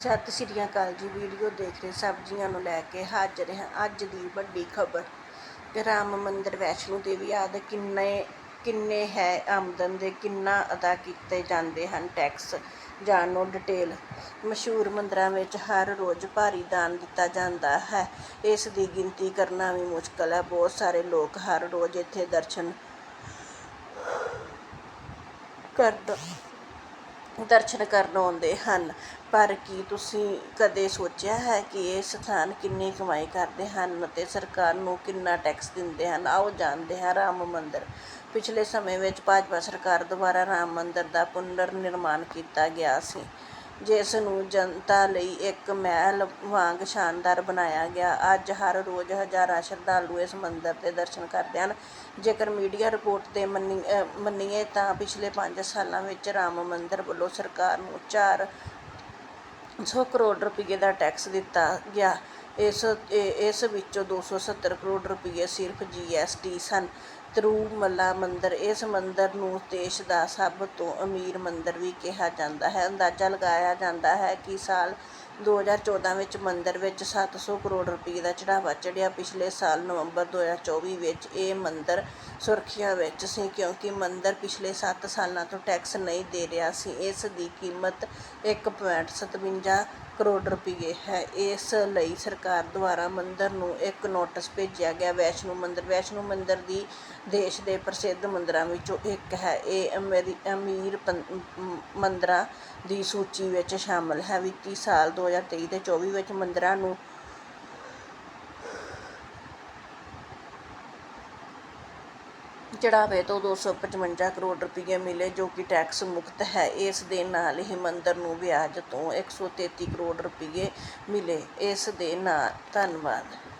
ਸਤਿ ਸ਼੍ਰੀ ਅਕਾਲ ਜੀ ਵੀਡੀਓ ਦੇਖ ਰਹੇ ਸਬਜ਼ੀਆਂ ਨੂੰ ਲੈ ਕੇ ਹਾਜ਼ਰ ਹਾਂ ਅੱਜ ਦੀ ਵੱਡੀ ਖਬਰ। ਰਾਮ ਮੰਦਰ ਵੈਸ਼ਨੋ ਦੇਵੀ ਆਦਿ ਕਿੰਨੇ ਕਿੰਨੇ ਹੈ, ਆਮਦਨ ਦੇ ਕਿੰਨਾ ਅਦਾ ਕੀਤੇ ਜਾਂਦੇ ਹਨ ਟੈਕਸ ਜਾਣੋ ਡਿਟੇਲ ਮਸ਼ਹੂਰ ਮੰਦਰਾਂ ਵਿੱਚ ਹਰ ਰੋਜ਼ ਭਾਰੀ ਦਾਨ ਦਿੱਤਾ ਜਾਂਦਾ ਹੈ। ਇਸ ਦੀ ਗਿਣਤੀ ਕਰਨਾ ਵੀ ਮੁਸ਼ਕਲ ਹੈ। ਬਹੁਤ ਸਾਰੇ ਲੋਕ ਹਰ ਰੋਜ਼ ਇੱਥੇ ਦਰਸ਼ਨ ਕਰਨ ਦਰਸ਼ਨ ਕਰਨ ਆਉਂਦੇ ਹਨ। ਪਰ ਕੀ ਤੁਸੀਂ ਕਦੇ ਸੋਚਿਆ ਹੈ ਕਿ ਇਹ ਸਥਾਨ ਕਿੰਨੀ ਕਮਾਈ ਕਰਦੇ ਹਨ ਅਤੇ ਸਰਕਾਰ ਨੂੰ ਕਿੰਨਾ ਟੈਕਸ ਦਿੰਦੇ ਹਨ? ਆਓ ਜਾਣਦੇ ਹਾਂ, ਰਾਮ ਮੰਦਰ। ਪਿਛਲੇ ਸਮੇਂ ਵਿੱਚ ਭਾਜਪਾ ਸਰਕਾਰ ਦੁਆਰਾ ਰਾਮ ਮੰਦਰ ਦਾ ਪੁਨਰ ਨਿਰਮਾਣ ਕੀਤਾ ਗਿਆ ਸੀ। ਜਿਸ ਨੂੰ ਜਨਤਾ ਲਈ ਇੱਕ ਮਹਿਲ ਵਾਂਗ ਸ਼ਾਨਦਾਰ ਬਣਾਇਆ ਗਿਆ। ਅੱਜ ਹਰ ਰੋਜ਼ ਹਜ਼ਾਰਾਂ ਸ਼ਰਧਾਲੂ ਇਸ ਮੰਦਰ ਦੇ ਦਰਸ਼ਨ ਕਰਦੇ ਹਨ। ਜੇਕਰ ਮੀਡੀਆ ਰਿਪੋਰਟ ਤੇ ਮੰਨੀ ਮੰਨੀਏ ਤਾਂ ਪਿਛਲੇ ਪੰਜ ਸਾਲਾਂ ਵਿੱਚ ਰਾਮ ਮੰਦਰ ਵੱਲੋਂ ਸਰਕਾਰ ਨੂੰ ਚਾਰ ਸੌ ਕਰੋੜ ਰੁਪਏ ਦਾ ਟੈਕਸ ਦਿੱਤਾ ਗਿਆ। ਇਸ ਵਿੱਚੋਂ ਦੋ ਸੌ ਸੱਤਰ ਕਰੋੜ ਰੁਪਏ ਸਿਰਫ ਜੀ ਐੱਸ ਟੀ ਸਨ। ਤਿਰੂਮਲਾ ਮੰਦਰ, ਇਸ ਮੰਦਰ ਨੂੰ ਦੇਸ਼ ਦਾ ਸਭ ਤੋਂ ਅਮੀਰ ਮੰਦਰ ਵੀ ਕਿਹਾ ਜਾਂਦਾ ਹੈ। ਅੰਦਾਜ਼ਾ ਲਗਾਇਆ ਜਾਂਦਾ ਹੈ ਕਿ ਸਾਲ 2014 ਵਿੱਚ ਮੰਦਰ ਵਿੱਚ ਸੱਤ ਸੌ ਕਰੋੜ ਰੁਪਏ ਦਾ ਚੜ੍ਹਾਵਾ ਚੜ੍ਹਿਆ। ਪਿਛਲੇ ਸਾਲ ਨਵੰਬਰ 2024 ਵਿੱਚ ਇਹ ਮੰਦਰ ਸੁਰਖੀਆਂ ਵਿੱਚ ਸੀ ਕਿਉਂਕਿ ਮੰਦਰ ਪਿਛਲੇ ਸੱਤ ਸਾਲਾਂ ਤੋਂ ਟੈਕਸ ਨਹੀਂ ਦੇ ਰਿਹਾ ਸੀ। ਇਸ ਦੀ ਕੀਮਤ 1.57 ਕਰੋੜ ਰੁਪਏ ਹੈ। ਇਸ ਲਈ ਸਰਕਾਰ ਦੁਆਰਾ ਮੰਦਰ ਨੂੰ ਇੱਕ ਨੋਟਿਸ ਭੇਜਿਆ ਗਿਆ। ਵੈਸ਼ਨੋ ਮੰਦਰ ਵੈਸ਼ਨੋ ਮੰਦਰ ਦੀ ਦੇਸ਼ ਦੇ ਪ੍ਰਸਿੱਧ ਮੰਦਰਾਂ ਵਿੱਚੋਂ ਇੱਕ ਹੈ। ਇਹ ਅਮੀਰੀ, ਅਮੀਰ ਪੰ- ਮ- ਦੀ ਸੂਚੀ ਵਿੱਚ ਸ਼ਾਮਲ ਹੈ। ਵਿੱਤੀ ਸਾਲ ਦੋ ਹਜ਼ਾਰ ਤੇਈ ਅਤੇ ਚੌਵੀ ਵਿੱਚ ਮੰਦਰਾਂ ਨੂੰ ਚੜਾਵੇ ਤੋਂ 255 ਕਰੋੜ ਰੁਪਏ ਮਿਲੇ, ਜੋ ਕਿ ਟੈਕਸ ਮੁਕਤ ਹੈ। ਇਸ ਦੇ ਨਾਲ ਹੀ ਮੰਦਰ ਨੂੰ ਵਿਆਜ ਤੋਂ 133 ਕਰੋੜ ਰੁਪਏ ਮਿਲੇ। ਇਸ ਦੇ ਨਾਲ ਧੰਨਵਾਦ।